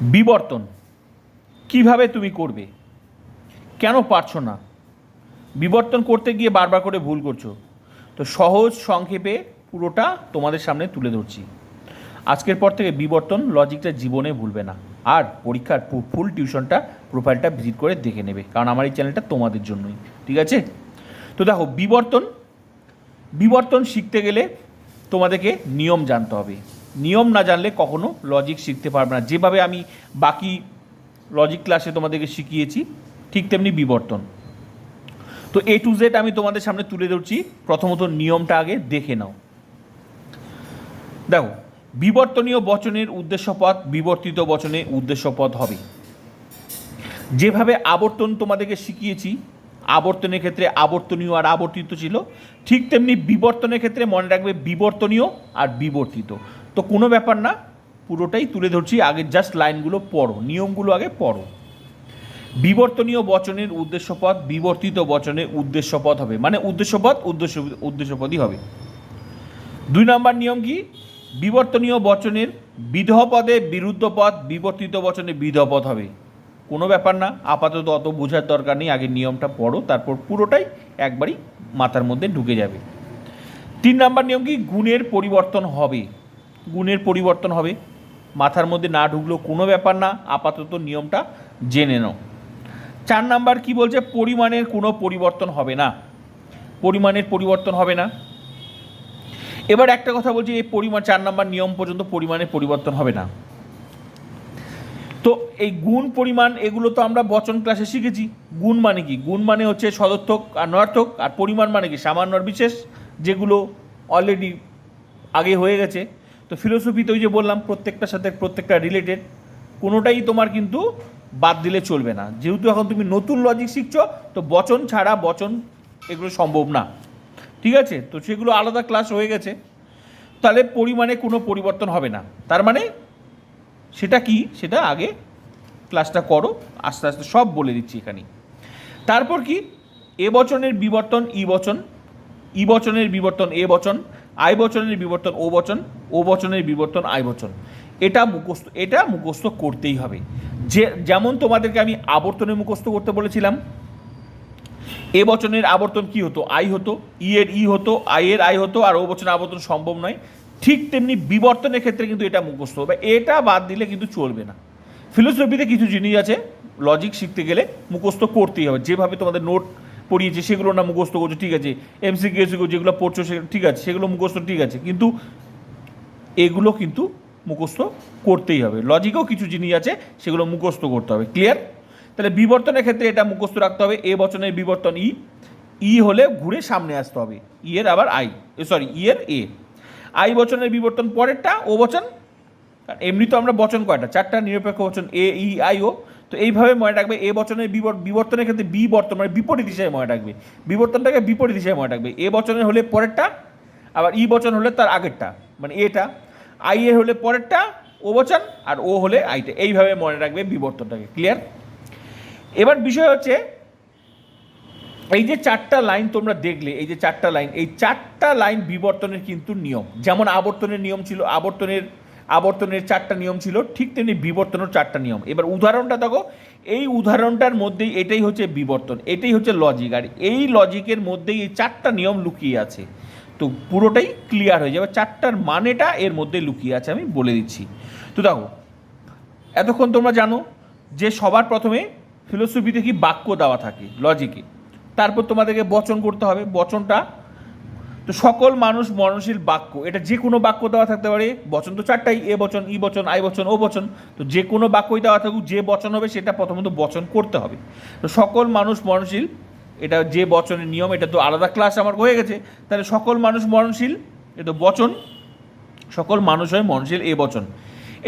বিবর্তন। কীভাবে তুমি করবে? কেন পারছ না? বিবর্তন করতে গিয়ে বারবার করে ভুল করছ। তো সহজ সংক্ষেপে পুরোটা তোমাদের সামনে তুলে ধরছি। আজকের পর থেকে বিবর্তন লজিকটা জীবনে ভুলবে না। আর পরীক্ষার ফুল টিউশনটা, প্রোফাইলটা ভিজিট করে দেখে নেবে। কারণ আমার এই চ্যানেলটা তোমাদের জন্যই। ঠিক আছে? তো দেখো, বিবর্তন বিবর্তন শিখতে গেলে তোমাদেরকে নিয়ম জানতে হবে। নিয়ম না জানলে কখনো লজিক শিখতে পারবে না। যেভাবে আমি বাকি লজিক ক্লাসে তোমাদেরকে শিখিয়েছি, ঠিক তেমনি বিবর্তন। তো এ টু জেড আমি তোমাদের সামনে তুলে ধরছি। প্রথমত নিয়মটা আগে দেখে নাও। দেখো, বিবর্তনীয় বচনের উদ্দেশ্যপদ বিবর্তিত বচনে উদ্দেশ্যপদ হবে। যেভাবে আবর্তন তোমাদেরকে শিখিয়েছি, আবর্তনের ক্ষেত্রে আবর্তনীয় আর আবর্তিত ছিল, ঠিক তেমনি বিবর্তনের ক্ষেত্রে মনে রাখবে বিবর্তনীয় আর বিবর্তিত। তো কোনো ব্যাপার না, পুরোটাই তুলে ধরছি, আগে জাস্ট লাইনগুলো পড়ো, নিয়মগুলো আগে পড়ো। বিবর্তনীয় বচনের উদ্দেশ্যপদ বিবর্তিত বচনের উদ্দেশ্যপদ হবে। মানে উদ্দেশ্যপদ উদ্দেশ্য উদ্দেশ্যপদই হবে। দুই নম্বর নিয়ম কি? বিবর্তনীয় বচনের বিধহ পদে বিরুদ্ধ পদ বিবর্তিত বচনে বিধহ পদ হবে। কোনো ব্যাপার না, আপাতত অত বোঝার দরকার নেই, আগে নিয়মটা পড়ো, তারপর পুরোটাই একবারই মাথার মধ্যে ঢুকে যাবে। তিন নাম্বার নিয়ম কি? গুণের পরিবর্তন হবে। গুণের পরিবর্তন হবে। মাথার মধ্যে না ঢুকলেও কোনো ব্যাপার না, আপাতত নিয়মটা জেনে নাও। চার নাম্বার কি বলছে? পরিমাণের কোনো পরিবর্তন হবে না। পরিমাণের পরিবর্তন হবে না। এবার একটা কথা বলছি, এই পরিমাণ চার নাম্বার নিয়ম পর্যন্ত পরিমাণের পরিবর্তন হবে না। তো এই গুণ পরিমাণ, এগুলো তো আমরা বচন ক্লাসে শিখেছি। গুণ মানে কি? গুণ মানে হচ্ছে সদর্থক আর নর্থক আর পরিমাণ মানে কি? সামান্য বিশেষ, যেগুলো অলরেডি আগে হয়ে গেছে। তো ফিলোসফিতে ওই যে বললাম, প্রত্যেকটার সাথে প্রত্যেকটা রিলেটেড কোনোটাই তোমার কিন্তু বাদ দিলে চলবে না। যেহেতু এখন তুমি নতুন লজিক শিখছো, তো বচন ছাড়া বচন এগুলো সম্ভব না। ঠিক আছে? তো সেগুলো আলাদা ক্লাস হয়ে গেছে। তাহলে পরিমাণে কোনো পরিবর্তন হবে না। তার মানে সেটা কি? সেটা আগে ক্লাসটা করো, আস্তে আস্তে সব বলে দিচ্ছি এখানে তারপর কি? এ বচনের বিবর্তন ই বচন ই বচনের বিবর্তন এ বচন আই বচনের বিবর্তন, ও বচন, ও বচনের বিবর্তন, আই বচন। এটা মুখস্থ এটা মুখস্থ করতেই হবে। যে, যেমন তোমাদেরকে আমি আবর্তনে মুখস্থ করতে বলেছিলাম, এ বচনের আবর্তন কি হতো? আই হতো, ই এর ই হতো, আই এর আই হতো, আর ও বচনের আবর্তন সম্ভব নয়। ঠিক তেমনি বিবর্তনের ক্ষেত্রে কিন্তু এটা মুখস্থ। হবে এটা বাদ দিলে কিন্তু চলবে না। ফিলোসফিতে কিছু জিনিস আছে লজিক শিখতে গেলে মুখস্থ করতেই হবে। যেভাবে তোমাদের নোট পড়িয়েছে, সেগুলো না মুখস্থ করছ, ঠিক আছে। এমসিকিউ এসিকিউ যেগুলো পড়ছো, সে ঠিক আছে, সেগুলো মুখস্থ, ঠিক আছে। কিন্তু এগুলো কিন্তু মুখস্থ করতেই হবে। লজিকেও কিছু জিনিস আছে, সেগুলো মুখস্থ করতে হবে। ক্লিয়ার তাহলে বিবর্তনের ক্ষেত্রে এটা মুখস্থ রাখতে হবে। এ বচনের বিবর্তন ই। ই হলে ঘুরে সামনে আসতে হবে। ই এর আবার আই সরি ই এর এ আই বচনের বিবর্তন পরেরটা, ও বচন কারণ এমনি তো আমরা বচন কয়টা? চারটা নিরপেক্ষ বচন, এ, ই, আই, ও। তো এইভাবে মনে রাখবে, এ বচনের বিবর্তনের ক্ষেত্রে বি বর্তন মানে বিপরীত হিসাবে মনে রাখবে। বিবর্তনটাকে বিপরীত হিসাবে মনে রাখবে। এ বচনের হলে পরেরটা, আবার ই বচন হলে তার আগেরটা মানে এটা। আই, এ হলে পরেরটা, ও বচন, আর ও হলে আইটা। এইভাবে মনে রাখবে বিবর্তনটাকে। ক্লিয়ার? এবার বিষয় হচ্ছে, এই যে চারটা লাইন তোমরা দেখলে, এই যে চারটা লাইন, এই চারটা লাইন বিবর্তনের কিন্তু নিয়ম। যেমন আবর্তনের নিয়ম ছিল, আবর্তনের আবর্তনের চারটা নিয়ম ছিল, ঠিক তেমনি বিবর্তনের চারটা নিয়ম। এবার উদাহরণটা দেখো, এই উদাহরণটার মধ্যেই এটাই হচ্ছে বিবর্তন, এটাই হচ্ছে লজিক আর এই লজিকের মধ্যেই এই চারটা নিয়ম লুকিয়ে আছে। তো পুরোটাই ক্লিয়ার হয়ে যাবে চারটার মানেটা এর মধ্যে লুকিয়ে আছে, আমি বলে দিচ্ছি। তো দেখো, এতক্ষণ তোমরা জানো যে সবার প্রথমে ফিলোসফিতে কি বাক্য দেওয়া থাকে লজিকে তারপর তোমাদেরকে বচন করতে হবে, বচনটা তো সকল মানুষ মরণশীল বাক্য, এটা যে কোনো বাক্য দেওয়া থাকতে পারে, বচন তো চারটাই, এ বচন, ই বচন, আই বচন, ও বচন, তো যে কোনো বাক্যই দেওয়া থাকুক, যে বচন হবে সেটা প্রথমত বচন করতে হবে। তো সকল মানুষ মরণশীল, এটা যে বচনের নিয়ম, এটা তো আলাদা ক্লাস আমার হয়ে গেছে, তাহলে সকল মানুষ মরণশীল এটা বচন, সকল মানুষ হয় মরণশীল, এ বচন।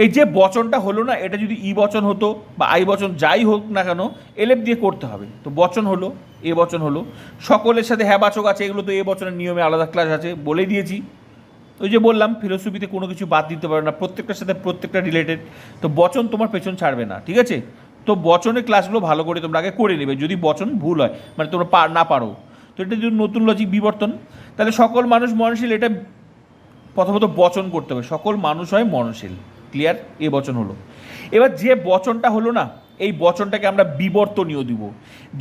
এই যে বচনটা হলো না, এটা যদি ই বচন হতো বা আই বচন যাই হোক না কেন, এলেপ দিয়ে করতে হবে। তো বচন হলো, এ বচন হলো। সকলের সাথে হ্যাঁ বাচক আছে, এগুলো তো এ বচনের নিয়মে আলাদা ক্লাস আছে বলে দিয়েছি। ওই যে বললাম ফিলোসফিতে কোনো কিছু বাদ দিতে পারে না, প্রত্যেকটার সাথে প্রত্যেকটা রিলেটেড তো বচন তোমার পেছন ছাড়বে না, ঠিক আছে? তো বচনের ক্লাসগুলো ভালো করে তোমরা আগে করে নেবে, যদি বচন ভুল হয় মানে তোমরা পার না পারো। তো এটা যদি নতুন লজিক বিবর্তন, তাহলে সকল মানুষ মরণশীল এটা প্রথমত বচন করতে হবে। সকল মানুষ হয় মরণশীল ক্লিয়ার এ বচন হলো। এবার যে বচনটা হলো না, এই বচনটাকে আমরা বিবর্তনীয় দিব।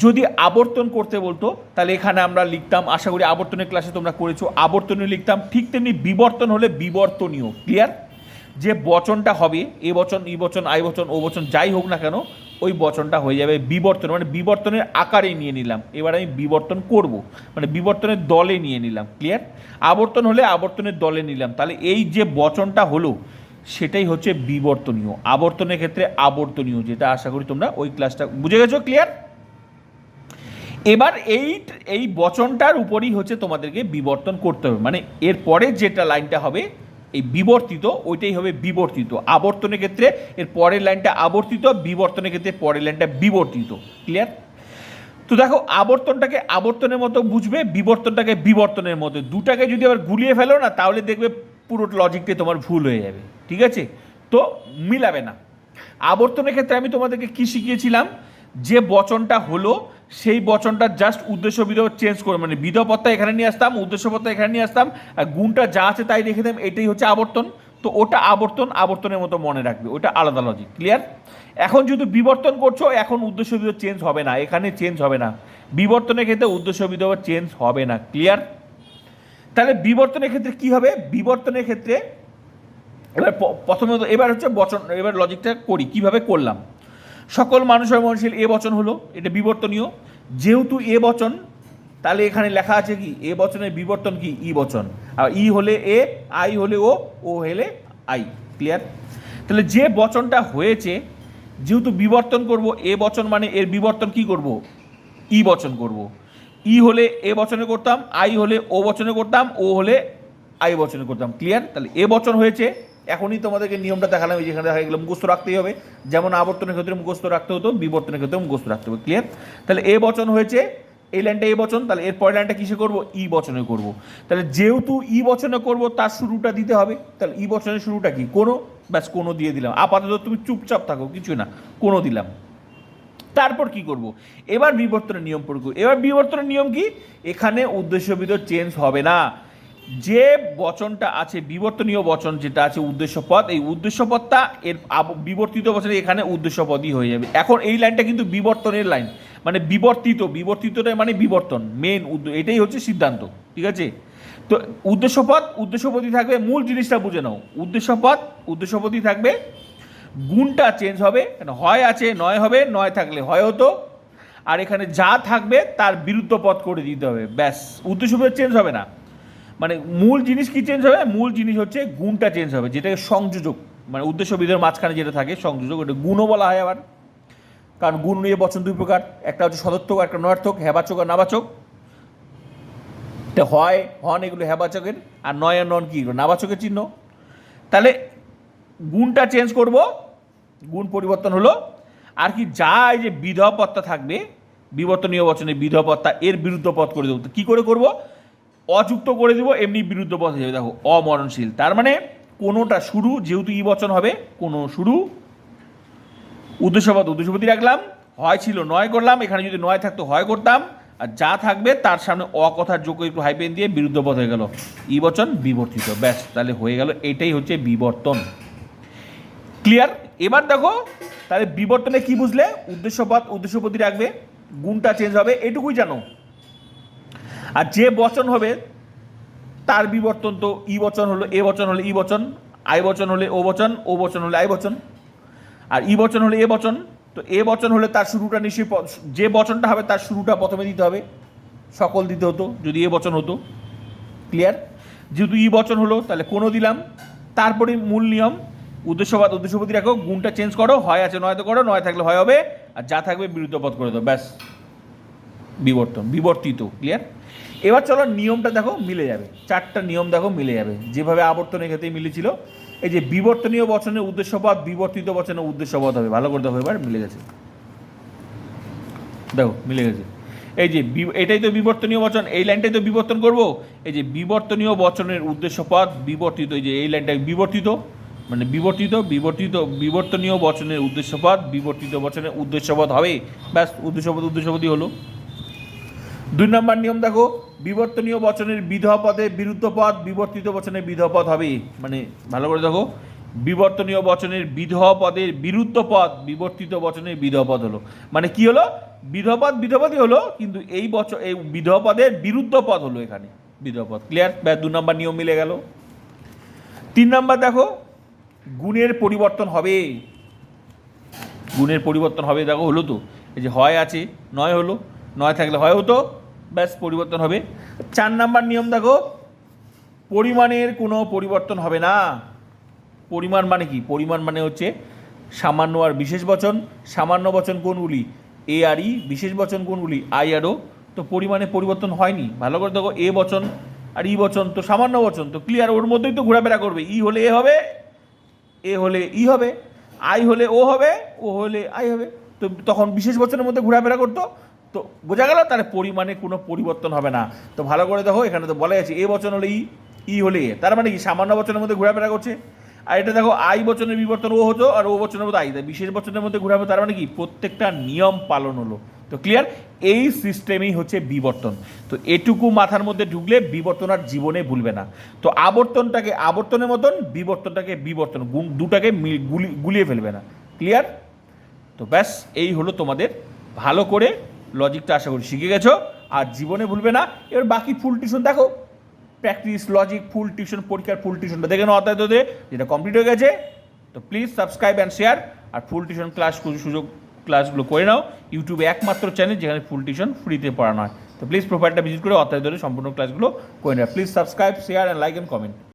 যদি আবর্তন করতে বলতো, তাহলে এখানে আমরা লিখতাম, আশা করি আবর্তনের ক্লাসে তোমরা করেছ, আবর্তনীয় লিখতাম, ঠিক তেমনি বিবর্তন হলে বিবর্তনীয় ক্লিয়ার যে বচনটা হবে, এ বচন, ই বচন, আই বচন, ও বচন, যাই হোক না কেন, ওই বচনটা হয়ে যাবে বিবর্তন। মানে বিবর্তনের আকারে নিয়ে নিলাম। এবার আমি বিবর্তন করব। মানে বিবর্তনের দলে নিয়ে নিলাম ক্লিয়ার আবর্তন হলে আবর্তনের দলে নিলাম। তাহলে এই যে বচনটা হলো সেটাই হচ্ছে বিবর্তনীয়। আবর্তনের ক্ষেত্রে আবর্তনীয় যেটা আশা করি তোমরা ওই ক্লাসটা বুঝে গেছো ক্লিয়ার এবার এই এই বচনটার উপরই হচ্ছে তোমাদেরকে বিবর্তন করতে হবে। মানে এর পরে যেটা লাইনটা হবে, এই বিবর্তিত, ওইটাই হবে বিবর্তিত। আবর্তনের ক্ষেত্রে এর পরের লাইনটা আবর্তিত, বিবর্তনের ক্ষেত্রে পরের লাইনটা বিবর্তিত। ক্লিয়ার তো দেখো, আবর্তনটাকে আবর্তনের মতো বুঝবে, বিবর্তনটাকে বিবর্তনের মতো। দুটাকে যদি আবার গুলিয়ে ফেলো না, তাহলে দেখবে পুরো লজিকটাই তোমার ভুল হয়ে যাবে, ঠিক আছে? তো মিলাবে না। আবর্তনের ক্ষেত্রে আমি তোমাদেরকে কি শিখিয়েছিলাম? যে বচনটা হলো, সেই বচনটা জাস্ট উদ্দেশ্য বিধ চেঞ্জ করে মানে বিধপত্তা এখানে নিয়ে আসতাম উদ্দেশ্যপত্তা এখানে নিয়ে আসতাম, আর গুণটা যা আছে তাই রেখে দিতাম এটাই হচ্ছে আবর্তন। তো ওটা আবর্তন, আবর্তনের মতো মনে রাখবে, ওটা আলাদা লজিক ক্লিয়ার এখন যদি বিবর্তন করছ, এখন উদ্দেশ্য বিধ চেঞ্জ হবে না, এখানে চেঞ্জ হবে না। বিবর্তনের ক্ষেত্রে উদ্দেশ্য বিধ চেঞ্জ হবে না ক্লিয়ার তাহলে বিবর্তনের ক্ষেত্রে কি হবে? বিবর্তনের ক্ষেত্রে এবার প- প্রথমত এবার হচ্ছে বচন, এবার লজিকটা করি, কীভাবে করলাম? সকল মানুষ হয় মনশীল এ বচন হলো, এটা বিবর্তনীয়। যেহেতু এ বচন, তাহলে এখানে লেখা আছে কি? এ বচনের বিবর্তন কি? ই বচন। আর ই হলে এ, আই হলে ও ও হলে আই। ক্লিয়ার তাহলে যে বচনটা হয়েছে, যেহেতু বিবর্তন করব, এ বচন মানে এর বিবর্তন কি করব? ই বচন করব। ই হলে এ বচনে করতাম, আই হলে ও বচনে করতাম, ও হলে আই বচনে করতাম। ক্লিয়ার তাহলে এ বচন হয়েছে। এখনই তোমাদেরকে নিয়মটা দেখালাম যেখানে দেখা গেলো মুখস্থ রাখতেই হবে। যেমন আবর্তনের ক্ষেত্রে মুখস্থ রাখতে হতো, বিবর্তনের ক্ষেত্রে মুখস্থ রাখতে হবে। ক্লিয়ার তাহলে এ বচন হয়েছে, এই লাইনটা এ বচন, তাহলে এর পরের লাইনটা কিসে করব? ই বচনে করব। তাহলে যেহেতু ই বচনে করব, তার শুরুটা দিতে হবে। তাহলে ই বচনের শুরুটা কি? কোনো? ব্যাস কোনো দিয়ে দিলাম। আপাতত তুমি চুপচাপ থাকো কিছু না, কোনো দিলাম। তারপর কি করব? এবার বিবর্তনের নিয়ম প্রয়োগ এবার বিবর্তনের নিয়ম কি? এখানে উদ্দেশ্যবিধ চেঞ্জ হবে না। যে বচনটা আছে, বিবর্তনীয় বচন যেটা আছে উদ্দেশ্য পদ এই উদ্দেশ্য পদটা এর বিবর্তিত বচনে এখানে উদ্দেশ্য পদই হয়ে যাবে। এখন এই লাইনটা কিন্তু বিবর্তনের লাইন। মানে বিবর্তিত বিবর্তিতটা মানে বিবর্তন মেন এটাই হচ্ছে সিদ্ধান্ত, ঠিক আছে? তো উদ্দেশ্যপদ, উদ্দেশ্যপদই থাকবে, মূল জিনিসটা বুঝে নাও। উদ্দেশ্যপদ, উদ্দেশ্যপদই থাকবে গুণটা চেঞ্জ হবে হয় আছে, নয় হবে, নয় থাকলে হয় হতো। আর এখানে যা থাকবে তার বিরুদ্ধ পথ করে দিতে হবে, ব্যাস। উদ্দেশ্যপদ চেঞ্জ হবে না। মানে মূল জিনিস কি চেঞ্জ হবে? মূল জিনিস হচ্ছে গুণটা চেঞ্জ হবে, যেটাকে সংযোজক মানে উদ্দেশ্য বিধের মাঝখানে যেটা থাকে, সংযোজক ওটা গুণও বলা হয় আবার। কারণ গুণ নিয়ে বচন দুই প্রকার, একটা হচ্ছে সদর্থক একটা নয়ার্থক হেবাচক আর নাবাচক। হয়, হন এগুলো হেবাচকের আর নয় আর নন কি নাবাচকের চিহ্ন। তাহলে গুণটা চেঞ্জ করব গুণ পরিবর্তন হলো, আর কি যা এই যে বিধপত্তা থাকবে, বিবর্তনীয় বচনে বিধপত্তা এর বিরুদ্ধ পথ করে দেবো। কী করে করব? অযুক্ত করে দেবো, এমনি বিরুদ্ধ পথ হয়ে যাবে। দেখো, অমরণশীল। তার মানে কোনোটা শুরু, যেহেতু ই বচন হবে, কোনো শুরু। উদ্দেশ্যপদ উদ্দেশ্যপতি রাখলাম, হয় ছিল নয় করলাম, এখানে যদি নয় থাকতো হয় করতাম, আর যা থাকবে তার সামনে অকথার যোগ্য একটু হাইপেন দিয়ে বিরুদ্ধ পথ হয়ে গেল। ই বচন বিবর্তিত, ব্যাস, তাহলে হয়ে গেল, এটাই হচ্ছে বিবর্তন। ক্লিয়ার? এবার দেখো, তাহলে বিবর্তনে কি বুঝলে? উদ্দেশ্যপদ উদ্দেশ্যপতি রাখবে, গুণটা চেঞ্জ হবে, এটুকুই জানো। আর যে বচন হবে, তার বিবর্তন তো ই বচন হলো, এ বচন হলে ই বচন, আই বচন হলে ও বচন ও বচন হলে আই বচন। আর ই বচন হলে এ বচন, তো এ বচন হলে তার শুরুটা নিশ্চয়ই যে বচনটা হবে, তার শুরুটা প্রথমে দিতে হবে। সকল দিতে হতো, যদি এ বচন হতো। ক্লিয়ার যেহেতু ই বচন হলো, তাহলে কোনো দিলাম। তারপরে মূল নিয়ম উদ্দেশ্যবাদ, উদ্দেশ্যপতি রাখো, গুণটা চেঞ্জ করো, হয় আছে, নয় তো করো, নয় থাকলে হয় হবে, আর যা থাকবে বিরুদ্ধ পথ করে দাও, ব্যাস। বিবর্তন, বিবর্তিত ক্লিয়ার এবার চলো নিয়মটা দেখো, মিলে যাবে। চারটা নিয়ম দেখো, মিলে যাবে। যেভাবে আবর্তনের ক্ষেত্রে মিলেছিল, এই যে বিবর্তনীয় বচনের উদ্দেশ্যপদ বিবর্তিত বচনের উদ্দেশ্যপদ হবে। ভালো করে দেখো, এবার মিলে গেছে। দেখো, মিলে গেছে। এই যে এটাই তো বিবর্তনীয় বচন, এই লাইনটাই তো বিবর্তন করব? এই যে বিবর্তনীয় বচনের উদ্দেশ্যপদ বিবর্তিত, এই যে এই লাইনটা বিবর্তিত। মানে বিবর্তিত বিবর্তিত, বিবর্তনীয় বচনের উদ্দেশ্যপদ বিবর্তিত বচনের উদ্দেশ্যপদ হবে। ব্যাস উদ্দেশ্যপদ উদ্দেশ্যপদই হলো। দুই নম্বর নিয়ম দেখো, বিবর্তনীয় বচনের বিধ পদে বিরুদ্ধ পদ বিবর্তিত বচনের বিধ পদ হবে। মানে ভালো করে দেখো, বিবর্তনীয় বচনের বিধবা পদের বিরুদ্ধ পদ বিবর্তিত বচনের বিধবা পদ হলো। মানে কি হলো? বিধবা পদ বিধবা পদই হলো, কিন্তু এই বছর এই বিধবা পদের বিরুদ্ধ পদ হলো এখানে বিধবা পদ ক্লিয়ার দু নম্বর নিয়ম মিলে গেল। তিন নম্বর দেখো গুণের পরিবর্তন হবে। গুণের পরিবর্তন হবে, দেখো হলো তো। এই যে হয় আছে, নয় হলো, নয় থাকলে হয় হতো, ব্যাস পরিবর্তন হবে। চার নাম্বার নিয়ম দেখো, পরিমাণের কোনো পরিবর্তন হবে না। পরিমাণ মানে কি? পরিমাণ মানে হচ্ছে সামান্য আর বিশেষ বচন। সামান্য বচন কোনগুলি? এ আর ই, বিশেষ বচন কোনগুলি? আই আর ও। তো পরিমাণে পরিবর্তন হয়নি। ভালো করে দেখো, এ বচন আর ই বচন, তো সামান্য বচন, তো ক্লিয়ার ওর মধ্যেই তো ঘোরাফেরা করবে। ই হলে এ হবে এ হলে ই হবে, আই হলে ও হবে, ও হলে আই হবে। তো তখন বিশেষ বচনের মধ্যে ঘোরাফেরা করতো। তো বোঝা গেল তার পরিমাণে কোনো পরিবর্তন হবে না। তো ভালো করে দেখো, এখানে তো বলা আছে, এ বচন হলে ই ই হলে এ। তার মানে কি, সামান্য বচনের মধ্যে ঘোরাফেরা করছে। আর এটা দেখো, আই বচনের বিবর্তন ও হতো আর ও বচনের মধ্যে আই। বিশেষ বচনের মধ্যে ঘোরাবে তার মানে কি, প্রত্যেকটা নিয়ম পালন হলো। তো ক্লিয়ার এই সিস্টেমেই হচ্ছে বিবর্তন। তো এটুকু মাথার মধ্যে ঢুকলে বিবর্তন আর জীবনে ভুলবে না। তো আবর্তনটাকে আবর্তনের মতন, বিবর্তনটাকে বিবর্তন। দুটাকে গুলিয়ে ফেলবে না। ক্লিয়ার তো ব্যাস, এই হলো তোমাদের। ভালো করে লজিকটা আশা করি শিখে গেছো। আর জীবনে ভুলবে না। এবার বাকি ফুল টিউশন দেখো। প্র্যাকটিস লজিক ফুল টিউশন পরীক্ষার ফুল টিউশনটা দেখে নাও অধ্যায় যেটা কমপ্লিট হয়ে গেছে। তো প্লিজ সাবস্ক্রাইব অ্যান্ড শেয়ার আর ফুল টিউশন ক্লাস সুযোগ ক্লাসগুলো করে নাও। ইউটিউবে একমাত্র চ্যানেল যেখানে ফুল টিউশন ফ্রিতে পড়ানো হয়। তো প্লিজ প্রোফাইলটা ভিজিট করে ধরে সম্পূর্ণ ক্লাসগুলো করে নাও। Please subscribe share and like and comment